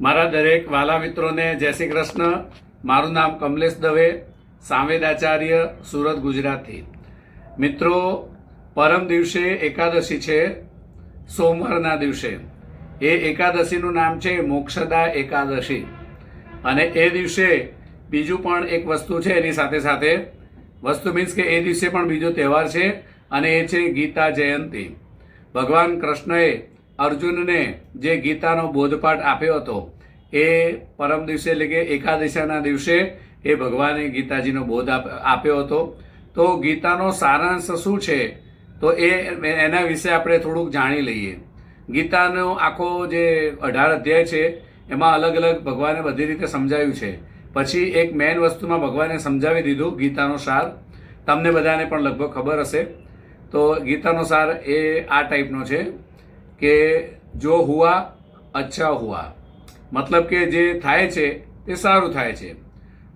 મારા દરેક વાલા મિત્રોને જય શ્રી કૃષ્ણ. મારું નામ કમલેશ દવે સાંવેદાચાર્ય સુરત ગુજરાતથી. મિત્રો, પરમ દિવસે એકાદશી છે, સોમવારના દિવસે. એ એકાદશીનું નામ છે મોક્ષદા એકાદશી. અને એ દિવસે બીજું પણ એક વસ્તુ છે એની સાથે સાથે. વસ્તુ મીન્સ કે એ દિવસે પણ બીજો તહેવાર છે અને એ છે ગીતા જયંતિ. ભગવાન કૃષ્ણએ અર્જુનને જે ગીતાનો બોધપાઠ આપ્યો હતો, એ પરમ દિવસે એટલે કે એકાદશીના દિવસે એ ભગવાને ગીતાજીનો બોધ આપ- આપ્યો હતો. તો ગીતાનો સારાંશ શું છે? તો એ એના વિશે આપણે થોડુંક જાણી લઈએ. ગીતાનો આખો જે અઢાર અધ્યાય છે, એમાં અલગ અલગ ભગવાને બધી રીતે સમજાવ્યું છે. પછી એક મેઇન વસ્તુમાં ભગવાને સમજાવી દીધું ગીતાનો સાર. તમને બધાને પણ લગભગ ખબર હશે. તો ગીતાનો સાર એ આ ટાઈપનો છે. કે જો હુઆ, અચ્છા હુઆ. મતલબ કે જે થાય છે, તે સારું થાય છે.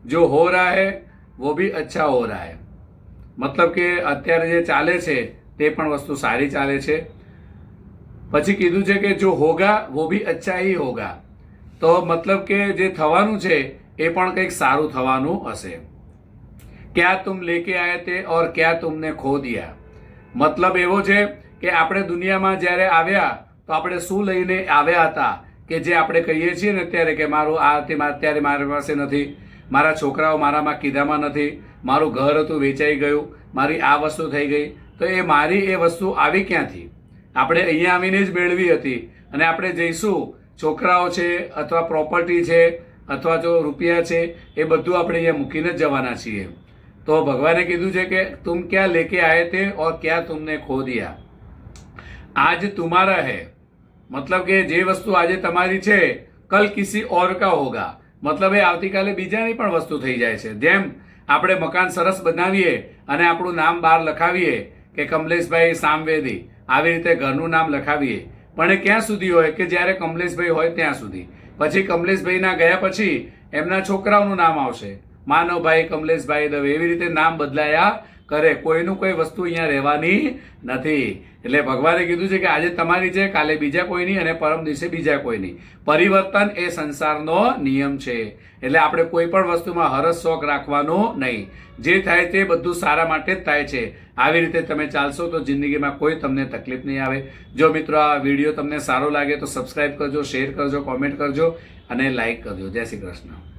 જો હો રહા હૈ, વો ભી અચ્છા હો રહા હૈ. મતલબ કે અત્યારે જે ચાલે છે, તે પણ વસ્તુ સારી ચાલે છે. પછી કીધું છે કે જો હોગા, વો ભી અચ્છા હી હોગા. તો મતલબ કે જે થવાનું છે, એ પણ કંઈક સારું થવાનું હશે. ક્યાં તુમ લેકે આયે તે ઓર ક્યાં તુમને ખો દિયા? મતલબ એવો છે કે આપણે દુનિયામાં જ્યારે આવ્યા, તો આપણે શું લઈને આવ્યા હતા? કે જે આપણે કહીએ છીએ ને અત્યારે કે મારું આ તે અત્યારે મારી પાસે નથી. મારા છોકરાઓ મારામાં કીધામાં નથી. મારું ઘર હતું, વેચાઈ ગયું. મારી આ વસ્તુ થઈ ગઈ. તો એ મારી એ વસ્તુ આવી ક્યાંથી? આપણે અહીંયા આવીને જ મેળવી હતી. અને આપણે જઈશું. છોકરાઓ છે અથવા પ્રોપર્ટી છે અથવા જો રૂપિયા છે, એ બધું આપણે અહીંયા મૂકીને જ જવાના છીએ. તો ભગવાને કીધું છે કે તુમ ક્યાં લેકે આયે તે? ઓર ક્યાં તુમને ખો દિયા આજ તુમારા હૈ. મતલબ કે જે વસ્તુ આજે તમારી છે, કલ કિસી ઓર કા હોગા. મતલબ એ આવતીકાલે બીજાની પણ વસ્તુ થઈ જાય છે. જેમ આપણે મકાન સરસ બનાવીએ અને આપણું નામ બહાર લખાવીએ કે કમલેશભાઈ સામવેદી, આવી રીતે ઘરનું નામ લખાવીએ. પણ એ ક્યાં સુધી હોય કે જ્યારે કમલેશભાઈ હોય ત્યાં સુધી. પછી કમલેશભાઈના ગયા પછી એમના છોકરાઓનું નામ આવશે. માનવભાઈ કમલેશભાઈ દવે. એવી રીતે નામ બદલાયા કરે. કોઈનું કોઈ વસ્તુ અહીંયા રહેવાની નથી. એટલે ભગવાને કીધું છે કે આજે તમારી છે, કાલે બીજા કોઈની અને પરમ દિવસે બીજા કોઈની. પરિવર્તન એ સંસારનો નિયમ છે. એટલે આપણે કોઈ પણ વસ્તુમાં હરસ શોખ રાખવાનો નહીં. જે થાય તે બધું સારા માટે જ થાય છે. આવી રીતે તમે ચાલશો તો જિંદગીમાં કોઈ તમને તકલીફ નહીં આવે. જો મિત્રો આ વીડિયો તમને સારો લાગે તો સબસ્ક્રાઈબ કરજો શેર કરજો કોમેન્ટ કરજો અને લાઈક કરજો. જય શ્રી કૃષ્ણ.